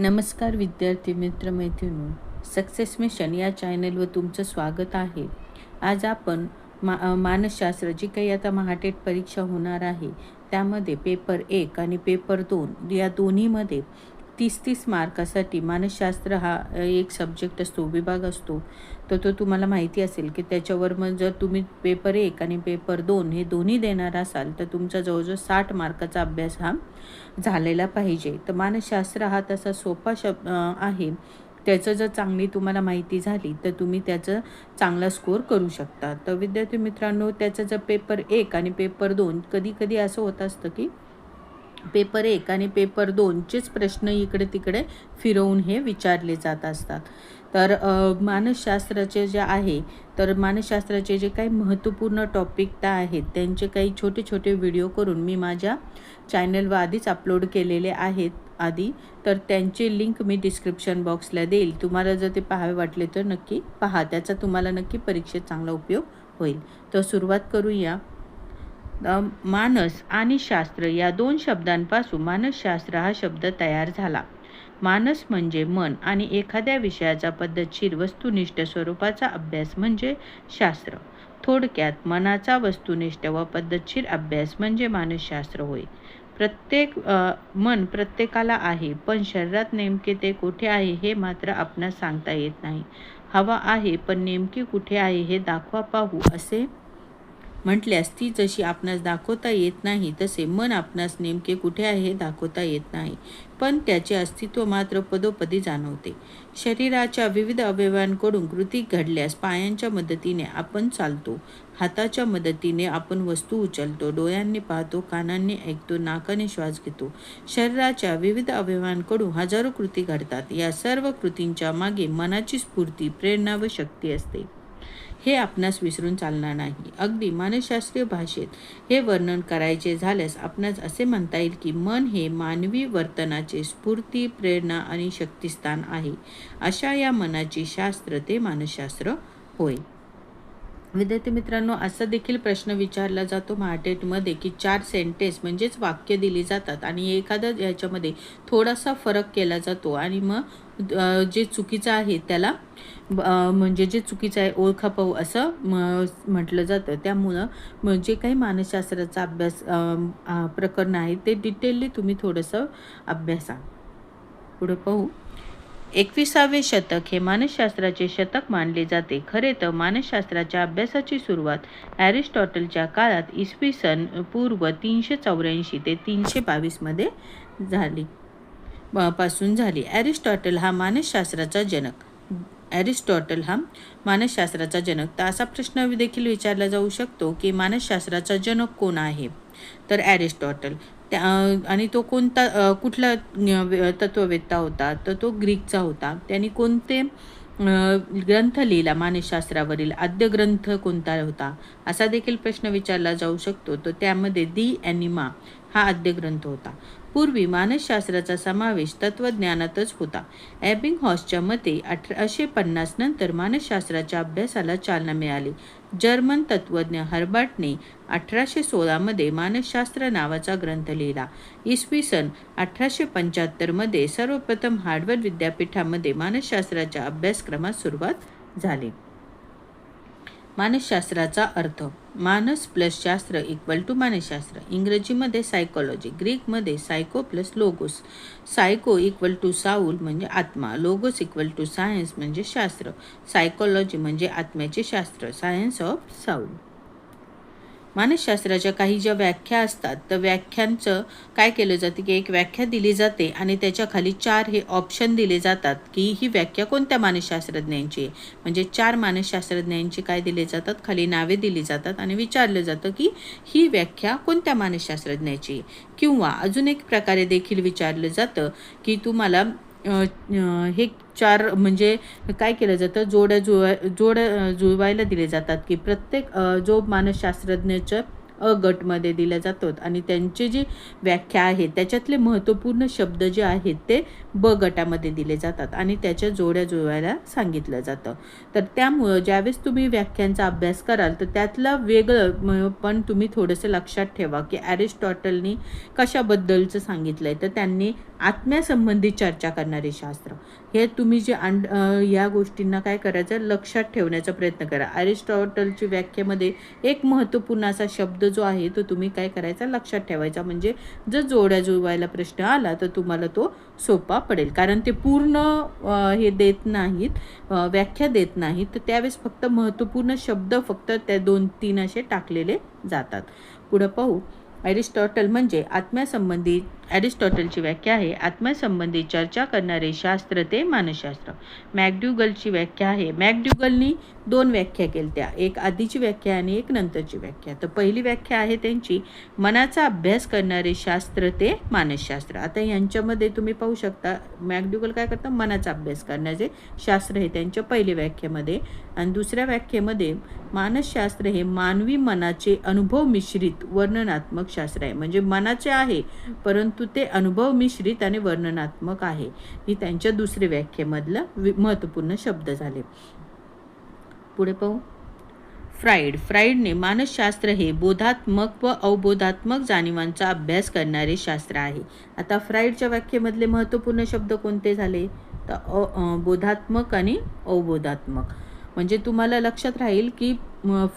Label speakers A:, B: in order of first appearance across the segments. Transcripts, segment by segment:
A: नमस्कार विद्यार्थी मित्र मैत्रिणी सक्सेस मिशन या चॅनलवर तुमचं स्वागत आहे. आज आपण मा मानसशास्त्र जी काही आता महाटेट परीक्षा होणार आहे त्यामध्ये पेपर एक आणि पेपर दोन या दोन्हीमध्ये तीस तीस मार्कासाठी मानसशास्त्र हा एक सब्जेक्ट असतो विभाग असतो. तर तो तुम्हाला माहिती असेल की त्याच्यावर मग जर तुम्ही पेपर एक आणि पेपर दोन हे दोन्ही देणार असाल तर तुमचा जवळजवळ साठ मार्काचा अभ्यास हा झालेला पाहिजे. तर मानसशास्त्र हा तसा सोपा शब आहे. त्याचं जर चांगली तुम्हाला माहिती झाली तर तुम्ही त्याचं चांगला स्कोअर करू शकता. तर विद्यार्थी मित्रांनो त्याचं जर पेपर एक आणि पेपर दोन कधी कधी असं होत असतं की पेपर एक आणि पेपर दोनचेच प्रश्न इकडे तिकडे फिरवून हे विचारले जात असतात. तर मानसशास्त्राचे जे आहे तर मानसशास्त्राचे जे काही महत्त्वपूर्ण टॉपिक त्या आहेत त्यांचे काही छोटे छोटे व्हिडिओ करून मी माझ्या चॅनलवर आधीच अपलोड केलेले आहेत आधी. तर त्यांचे लिंक मी डिस्क्रिप्शन बॉक्सला देईल. तुम्हाला जर ते पाहावे वाटले तर नक्की पहा. त्याचा तुम्हाला नक्की परीक्षेत चांगला उपयोग होईल. तर सुरुवात करूया. मानस आणि शास्त्र या दोन शब्दांपासून मानसशास्त्र हा शब्द तयार झाला. मानस म्हणजे मन आणि एखाद्या विषयाचा पद्धतशीर वस्तुनिष्ठ स्वरूपाचा अभ्यास म्हणजे शास्त्र. थोडक्यात मनाचा वस्तुनिष्ठ व पद्धतशीर अभ्यास म्हणजे मानसशास्त्र होय. प्रत्येक मन प्रत्येकाला आहे पण शरीरात नेमके ते कुठे आहे हे मात्र आपणास सांगता येत नाही. हवा आहे पण नेमकी कुठे आहे हे दाखवा पाहू असे म्हटल्यास ती जशी आपणास दाखवता येत नाही तसे मन आपणास नेमके कुठे आहे हे दाखवता येत नाही. पण त्याचे अस्तित्व मात्र पदोपदी जाणवते. शरीराच्या विविध अवयवांकडून कृती घडल्यास पायांच्या मदतीने आपण चालतो. हाताच्या मदतीने आपण वस्तू उचलतो डोळ्यांनी पाहतो कानांनी ऐकतो नाकाने श्वास घेतो. शरीराच्या विविध अवयवांकडून हजारो कृती घडतात. या सर्व कृतींच्या मागे मनाची स्फूर्ती प्रेरणा व शक्ती असते. हे आपणास विसरून चालणार नाही. अगदी मानसशास्त्रीय भाषेत हे वर्णन करायचे झाल्यास आपणास असे म्हणता येईल की मन हे मानवी वर्तनाचे स्फूर्ती प्रेरणा आणि शक्तिस्थान आहे. अशा या मनाची शास्त्र ते मानसशास्त्र होय. विद्यार्थी मित्रांनो असा देखील प्रश्न विचारला जातो महाटेटमध्ये की चार सेंटेन्स म्हणजेच वाक्य दिली जातात आणि एखादा याच्यामध्ये थोडासा फरक केला जातो आणि मग जे चुकीचं आहे त्याला ब- म्हणजे जे चुकीचं आहे ओळखा पाहू असं म- म्हटलं जातं. त्यामुळं जे काही मानसशास्त्राचा अभ्यास प्रकरण आहे ते डिटेलली तुम्ही थोडंसं अभ्यासा. पुढं पाहू. एकविसावे शतक हे मानसशास्त्राचे शतक मानले जाते. खरे तर मानसशास्त्राच्या अभ्यासाची सुरुवात ॲरिस्टॉटलच्या काळात इसवी सन पूर्व तीनशे चौऱ्याऐंशी ते तीनशे बावीसमध्ये झाली. पासून झाली. ॲरिस्टॉटल हा मानसशास्त्राचा जनक. ॲरिस्टॉटल हा मानसशास्त्राचा जनक. तर असा प्रश्न देखील विचारला जाऊ शकतो की मानसशास्त्राचा जनक कोण आहे? तर ॲरिस्टॉटल. त्या आणि तो कोणता कुठला तत्ववेत्ता होता तर तो ग्रीकचा होता. त्यांनी कोणते ग्रंथ लिहिला मानसशास्त्रावरील? आद्य ग्रंथ कोणता होता? असा देखील प्रश्न विचारला जाऊ शकतो. तर त्यामध्ये दी ॲनिमा हा आद्य ग्रंथ होता. पूर्वी मानसशास्त्राचा समावेश तत्त्वज्ञानातच होता. ॲबिंग हॉसच्या मते अठराशे पन्नास नंतर मानसशास्त्राच्या अभ्यासाला चालना मिळाली. जर्मन तत्त्वज्ञ हर्बार्टने अठराशे सोळामध्ये मानसशास्त्र नावाचा ग्रंथ लिहिला. इसवी सन अठराशे पंच्याहत्तरमध्ये सर्वप्रथम हार्डवर्ड विद्यापीठामध्ये मानसशास्त्राच्या अभ्यासक्रमास सुरुवात झाली. मानसशास्त्राचा अर्थ मानस प्लस शास्त्र इक्वल टू मानसशास्त्र इंग्रजीमध्ये psychology ग्रीकमध्ये psycho plus logos psycho equal to soul म्हणजे आत्मा. लोगोस इक्वल टू सायन्स म्हणजे शास्त्र. सायकोलॉजी म्हणजे आत्म्याचे शास्त्र. सायन्स ऑफ साऊल मानसशास्त्राच्या काही ज्या व्याख्या असतात तर व्याख्यांचं काय केलं जातं की एक व्याख्या दिली जाते आणि त्याच्याखाली चार हे ऑप्शन दिले जातात की ही व्याख्या कोणत्या मानसशास्त्रज्ञांची आहे? म्हणजे चार मानसशास्त्रज्ञांची काय दिले जातात? खाली नावे दिली जातात आणि विचारलं जातं की ही व्याख्या कोणत्या मानसशास्त्रज्ञाची किंवा अजून एक प्रकारे देखील विचारलं जातं की तुम्हाला हे चार म्हणजे काय केलं जातं? जोड्या जुळवाय जोड्या जुळवायला दिले जातात की प्रत्येक जो मानसशास्त्रज्ञाचं अ गटमध्ये दिल्या जातात. आणि त्यांचे जी व्याख्या आहे त्याच्यातले महत्त्वपूर्ण शब्द जे आहेत ते ब गटामध्ये दिले जातात आणि त्याच्या जोड्या जुळवायला सांगितलं जातं. तर त्यामुळं ज्यावेळेस तुम्ही व्याख्यांचा अभ्यास कराल तर त्यातलं वेगळं पण तुम्ही थोडंसं लक्षात ठेवा की ॲरिस्टॉटलनी कशाबद्दलचं सांगितलं आहे तर त्यांनी आत्म्यासंबंधी चर्चा करणारे शास्त्र. हे तुम्ही जे अंड या गोष्टींना काय करायचं? लक्षात ठेवण्याचा प्रयत्न करा. ॲरिस्टॉटलची व्याख्येमध्ये एक महत्त्वपूर्ण असा शब्द जो आहे तो तुम्ही काय करायचा लक्षात ठेवायचा. म्हणजे जर जोड्या जुळवायला प्रश्न आला तर तुम्हाला तो सोपा पडेल. कारण ते पूर्ण हे देत नाहीत व्याख्या देत नाहीत. तर त्यावेळेस फक्त महत्त्वपूर्ण शब्द फक्त त्या दोन तीन असे टाकलेले जातात. पुढं पाहू. ॲरिस्टॉटल म्हणजे आत्म्यासंबंधी ॲरिस्टॉटलची व्याख्या आहे आत्म्यासंबंधी चर्चा करणारे शास्त्र ते मानसशास्त्र. मॅकड्युगलची व्याख्या आहे. मॅकड्युगलनी दोन व्याख्या केल्या त्या एक आधीची व्याख्या आणि एक नंतरची व्याख्या. तर पहिली व्याख्या आहे त्यांची मनाचा अभ्यास करणारे शास्त्र ते मानसशास्त्र. आता यांच्यामध्ये तुम्ही पाहू शकता मॅकड्युगल काय करतं? मनाचा अभ्यास करण्याचे शास्त्र हे त्यांच्या पहिल्या व्याख्येमध्ये. आणि दुसऱ्या व्याख्येमध्ये मानसशास्त्र हे मानवी मनाचे अनुभव मिश्रित वर्णनात्मक शास्त्र आहे. म्हणजे मनाचे आहे परंतु ते अनुभव मिश्रित आणि वर्णनात्मक आहे. ही त्यांच्या दुसऱ्या व्याख्येमधलं महत्त्वपूर्ण शब्द झाले. पुढे पाहू. फ्राईड फ्राईडने मानसशास्त्र हे बोधात्मक व अवबोधात्मक जाणीवांचा अभ्यास करणारे शास्त्र आहे. आता फ्राईडच्या व्याख्येमधले महत्त्वपूर्ण शब्द कोणते झाले? तर बोधात्मक आणि अवबोधात्मक. म्हणजे तुम्हाला लक्षात राहील की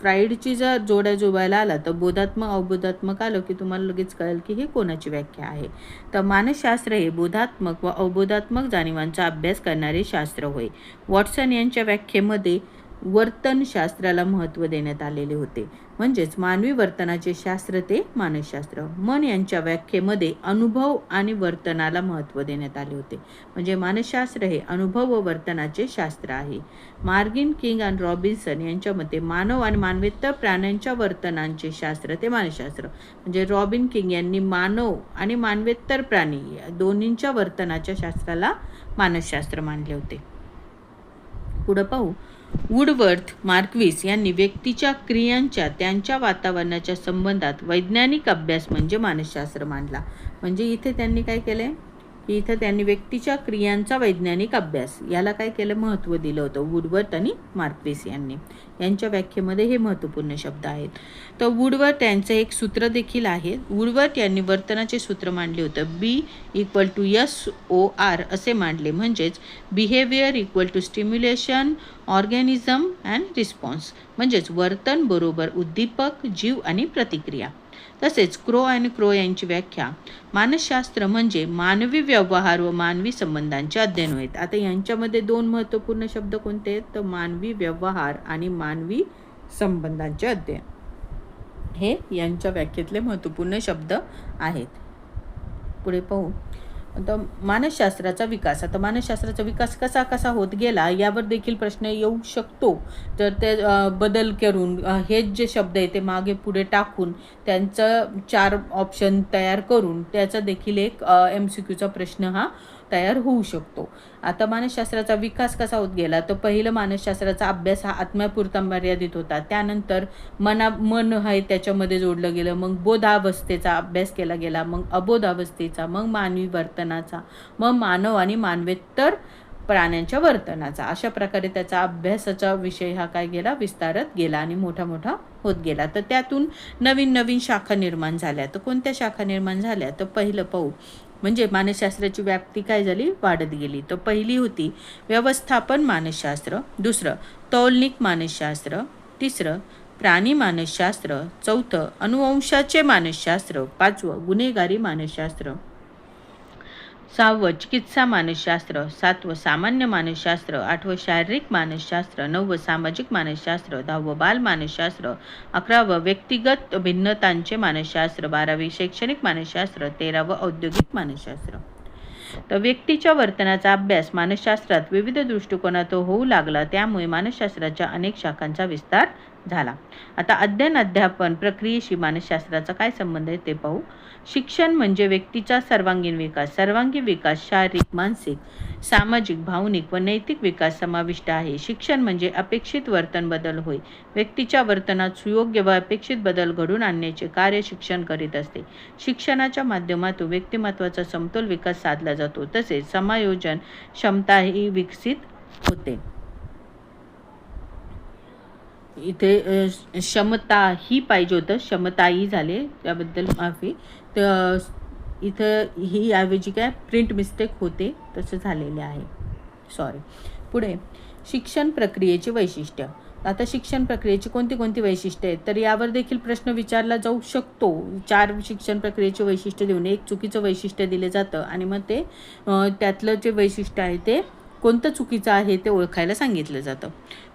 A: फ्राईडची जर जोड्या जोबायला आला तर बोधात्मक अवबोधात्मक आलं की तुम्हाला लगेच कळेल की हे कोणाची व्याख्या आहे. तर मानसशास्त्र हे बोधात्मक व अवबोधात्मक जाणीवांचा अभ्यास करणारे शास्त्र होय. वॉटसन यांच्या व्याख्येमध्ये वर्तनशास्त्राला महत्त्व देण्यात आलेले होते. म्हणजेच मानवी वर्तनाचे शास्त्र ते मानसशास्त्र. मन यांच्या व्याख्येमध्ये अनुभव आणि वर्तनाला महत्त्व देण्यात आले होते. म्हणजे मानसशास्त्र हे अनुभव व वर्तनाचे शास्त्र आहे. मार्गिन किंग आणि रॉबिन्सन यांच्या मते मानव आणि मानवेतर प्राण्यांच्या वर्तनांचे शास्त्र ते मानसशास्त्र. म्हणजे रॉबिन किंग यांनी मानव आणि मानवेतर प्राणी या दोन्हींच्या वर्तनाच्या शास्त्राला मानसशास्त्र मानले होते. पुढं पाहू. वुडवर्थ मार्क्विस यांनी व्यक्तीच्या क्रियांच्या त्यांच्या वातावरणाच्या संबंधात वैज्ञानिक अभ्यास म्हणजे मानसशास्त्र मांडला म्हणजे इथे त्यांनी काय केलं की इथं त्यांनी व्यक्तीच्या क्रियांचा वैज्ञानिक अभ्यास याला काय केलं? महत्त्व दिलं होतं. वुडवर्थ आणि मार्क्विस यांनी. यांच्या व्याख्येमध्ये हे महत्त्वपूर्ण शब्द आहेत. तर वुडवर्थ यांचं एक सूत्र देखील आहे. वुडवर्थ यांनी वर्तनाचे सूत्र मांडले होतं. B equal to S O R असे मांडले. म्हणजेच behaviour equal to stimulation organism and response म्हणजेच वर्तन बरोबर उद्दीपक जीव आणि प्रतिक्रिया. तसेच क्रो आणि क्रो यांची व्याख्या. मानसशास्त्र म्हणजे मानवी व्यवहार व मानवी संबंधांचे अध्ययन होत आता यांच्यामध्ये दोन महत्त्वपूर्ण शब्द कोणते आहेत? तर मानवी व्यवहार आणि मानवी संबंधांचे अध्ययन. हे यांच्या व्याख्येतले महत्त्वपूर्ण शब्द आहेत. पुढे पाहू. आता मानसशास्त्राचा विकास आता मानसशास्त्राचा विकास कसा कसा होत गेला यावर देखील प्रश्न येऊ शकतो. तर ते बदल करून हेच जे शब्द आहे ते मागे पुढे टाकून त्यांचं चार ऑप्शन तयार करून त्याचा देखील एक एम सी क्यूचा प्रश्न हा तयार होऊ शकतो. आता मानसशास्त्राचा विकास कसा होत गेला तर पहिलं मानसशास्त्राचा अभ्यास हा आत्म्यापुरता मर्यादित होता. त्यानंतर मना मन आहे त्याच्यामध्ये जोडलं गेलं मग बोधावस्थेचा अभ्यास केला गेला मग अबोधावस्थेचा मग मानवी वर्तनाचा मग मानव आणि मानवेत्तर प्राण्यांच्या वर्तनाचा. अशा प्रकारे त्याचा अभ्यासाचा विषय हा काय गेला विस्तारत गेला आणि मोठा मोठा होत गेला. तर त्यातून नवीन नवीन शाखा निर्माण झाल्या. तर कोणत्या शाखा निर्माण झाल्या? तर पहिलं पाहू म्हणजे मानसशास्त्राची व्याप्ती काय झाली? वाढत गेली. तर पहिली होती व्यवस्थापन मानसशास्त्र दुसरं तौलनिक मानसशास्त्र तिसरं प्राणी मानसशास्त्र चौथं अनुवंशाचे मानसशास्त्र पाचवं गुन्हेगारी मानसशास्त्र. सहावं चिकित्सा मानसशास्त्र सातवं सामान्य मानसशास्त्र आठवं शारीरिक मानसशास्त्र नववं सामाजिक मानसशास्त्र दहावं बाल मानसशास्त्र अकरावं व्यक्तिगत भिन्नतांचे मानसशास्त्र बारावी शैक्षणिक मानसशास्त्र तेरावं औद्योगिक मानसशास्त्र. तर व्यक्तीच्या वर्तनाचा अभ्यास मानसशास्त्रात विविध दृष्टिकोनात होऊ लागला. त्यामुळे मानसशास्त्राच्या अनेक शाखांचा विस्तार झाला. आता अध्ययन अध्यापन प्रक्रियेशी मानसशास्त्राचा काय संबंध आहे ते पाहू. शिक्षण म्हणजे व्यक्तीचा सर्वांगीण विकास. सर्वांगीण विकास शारीरिक मानसिक सामाजिक भावनिक व नैतिक विकास समाविष्ट आहे. शिक्षण म्हणजे अपेक्षित वर्तन बदल होय. व्यक्तीच्या वर्तनात सुयोग्य व अपेक्षित बदल घडून आणण्याचे कार्य शिक्षण करीत असते. शिक्षणाच्या माध्यमातून व्यक्तिमत्वाचा समतोल विकास साधला जातो. तसेच समायोजन क्षमताही विकसित होते. इथे क्षमता ही पाहिजे होतं. क्षमताही झाले. त्याबद्दल माफी. तर इथं ही ऐवजी काय प्रिंट मिस्टेक होते. तसं झालेले आहे. सॉरी पुढे शिक्षण प्रक्रियेचे वैशिष्ट्य. आता शिक्षण प्रक्रियेची कोणती कोणती वैशिष्ट्य आहेत? तर यावर देखील प्रश्न विचारला जाऊ शकतो. चार शिक्षण प्रक्रियेचे वैशिष्ट्य देऊन एक चुकीचं वैशिष्ट्य दिलं जातं. आणि मग ते त्यातलं जे वैशिष्ट्य आहे ते कोणतं चुकीचं आहे ते ओळखायला सांगितलं जातं.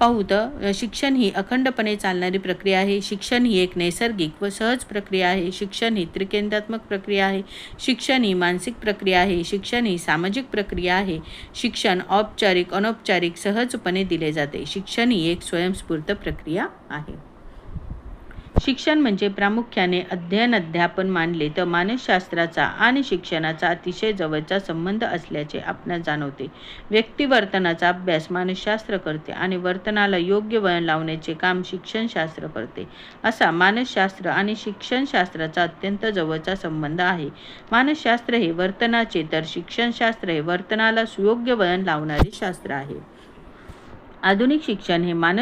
A: पाहू तर शिक्षण ही अखंडपणे चालणारी प्रक्रिया आहे. शिक्षण ही एक नैसर्गिक व सहज प्रक्रिया आहे. शिक्षण ही त्रिकेंद्रात्मक प्रक्रिया आहे. शिक्षण ही मानसिक प्रक्रिया आहे. शिक्षण ही सामाजिक प्रक्रिया आहे. शिक्षण औपचारिक अनौपचारिक सहजपणे दिले जाते. शिक्षण ही एक स्वयंस्फूर्त प्रक्रिया आहे. शिक्षण म्हणजे प्रामुख्याने अध्ययन अध्यापन मानले तर मानसशास्त्राचा आणि शिक्षणाचा अतिशय जवळचा संबंध असल्याचे आपणास जाणवते. व्यक्तिवर्तनाचा अभ्यास मानसशास्त्र करते आणि वर्तनाला योग्य वळण लावण्याचे काम शिक्षणशास्त्र करते. असा मानसशास्त्र आणि शिक्षणशास्त्राचा अत्यंत जवळचा संबंध आहे. मानसशास्त्र हे वर्तनाचे तर शिक्षणशास्त्र हे वर्तनाला सुयोग्य वळण लावणारे शास्त्र आहे. आधुनिक शिक्षण हे मान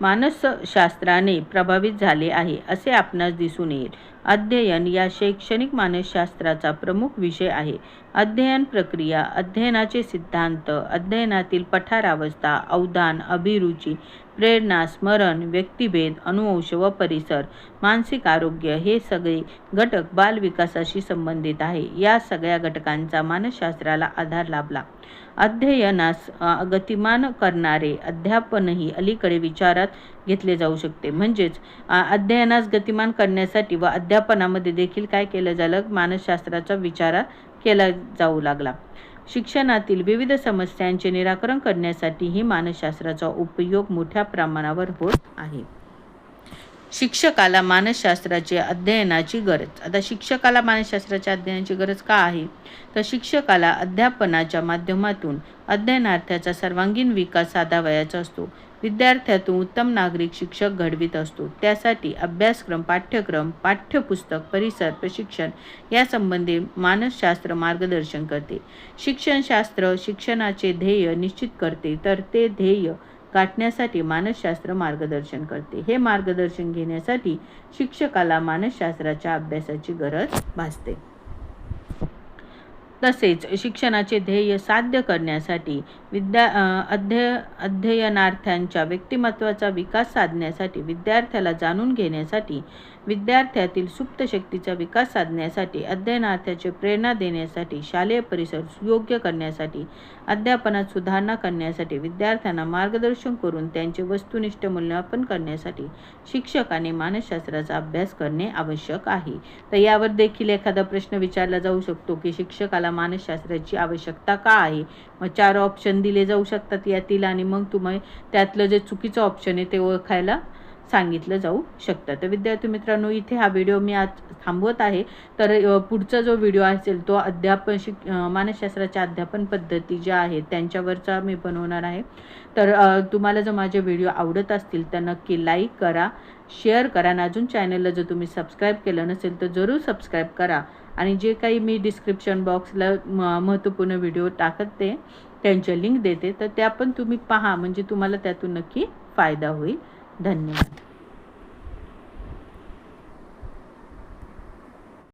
A: मानसशास्त्राने प्रभावित झाले आहे असे आपणास दिसून येईल. अध्ययन या शैक्षणिक मानसशास्त्राचा प्रमुख विषय आहे. अध्ययन प्रक्रिया अध्ययनाचे सिद्धांत अध्ययनातील पठारावस्था अवधान अभिरुची प्रेरणा स्मरण व्यक्तिभेद अनुवंश व परिसर मानसिक आरोग्य हे सगळे घटक बालविकासाशी संबंधित आहे. या सगळ्या घटकांचा मानसशास्त्राला आधार लाभला. अध्ययनास गतिमान करणारे अध्यापनही अलीकडे विचारात घेतले जाऊ शकते. म्हणजेच अध्ययनास गतिमान करण्यासाठी व अध्यापनामध्ये देखील काय केलं झालं? मानसशास्त्राचा विचार केला जाऊ लागला. शिक्षणातील विविध समस्यांचे निराकरण करण्यासाठीही मानसशास्त्राचा उपयोग मोठ्या प्रमाणावर होत आहे. शिक्षकाला मानसशास्त्राचे अध्ययनाची गरज. आता शिक्षकाला मानसशास्त्राच्या अध्ययनाची गरज का आहे? तर शिक्षकाला अध्यापनाच्या माध्यमातून अध्ययनार्थ्याचा सर्वांगीण विकास साधावयाचा असतो. विद्यार्थ्यातून उत्तम नागरिक शिक्षक घडवित असतो. त्यासाठी अभ्यासक्रम पाठ्यक्रम पाठ्यपुस्तक परिसर प्रशिक्षण यासंबंधी मानसशास्त्र मार्गदर्शन करते. शिक्षणशास्त्र शिक्षणाचे ध्येय निश्चित करते तर ते ध्येय गाठण्यासाठी मानसशास्त्र मार्गदर्शन करते. हे मार्गदर्शन घेण्यासाठी शिक्षकाला मानसशास्त्राच्या अभ्यासाची गरज भासते. तसेच शिक्षणाचे ध्येय साध्य करण्यासाठी विद्या अध्यय अध्य अध्ययनार्थ्यांच्या व्यक्तिमत्वाचा विकास साधण्यासाठी विद्यार्थ्याला जाणून घेण्यासाठी विद्यार्थ्यातील सुप्त शक्तीचा विकास साधण्यासाठी अध्ययनार्थ्याचे प्रेरणा देण्यासाठी शालेय परिसर सुयोग्य करण्यासाठी अध्यापनात सुधारणा करण्यासाठी विद्यार्थ्यांना मार्गदर्शन करून त्यांचे वस्तुनिष्ठ मूल्यमापन करण्यासाठी शिक्षकाने मानसशास्त्राचा अभ्यास करणे आवश्यक आहे. तर यावर देखील एखादा प्रश्न विचारला जाऊ शकतो की शिक्षकाला मानसशास्त्राची आवश्यकता का आहे? मग चार ऑप्शन दिले जाऊ शकतात यातील आणि मग तुम्ही त्यातलं जे चुकीचं ऑप्शन आहे ते ओळखायला सांगितलं जाऊ शकतं. तर विद्यार्थी मित्रांनो इथे हा व्हिडिओ मी आज थांबवत आहे. तर पुढचा जो व्हिडिओ असेल तो अध्यापन शिक मानसशास्त्राच्या अध्यापन पद्धती ज्या आहेत त्यांच्यावरचा मी बनवणार आहे. तर तुम्हाला जर माझे व्हिडिओ आवडत असतील तर नक्की लाईक करा शेअर करा. आणि अजून चॅनलला जर तुम्ही सबस्क्राईब केलं नसेल तर जरूर सबस्क्राईब करा. आणि जे काही मी डिस्क्रिप्शन बॉक्सला म महत्त्वपूर्ण व्हिडिओ टाकते त्यांच्या लिंक देते तर त्या पण तुम्ही पहा. म्हणजे तुम्हाला त्यातून नक्की फायदा होईल. धन्यवाद.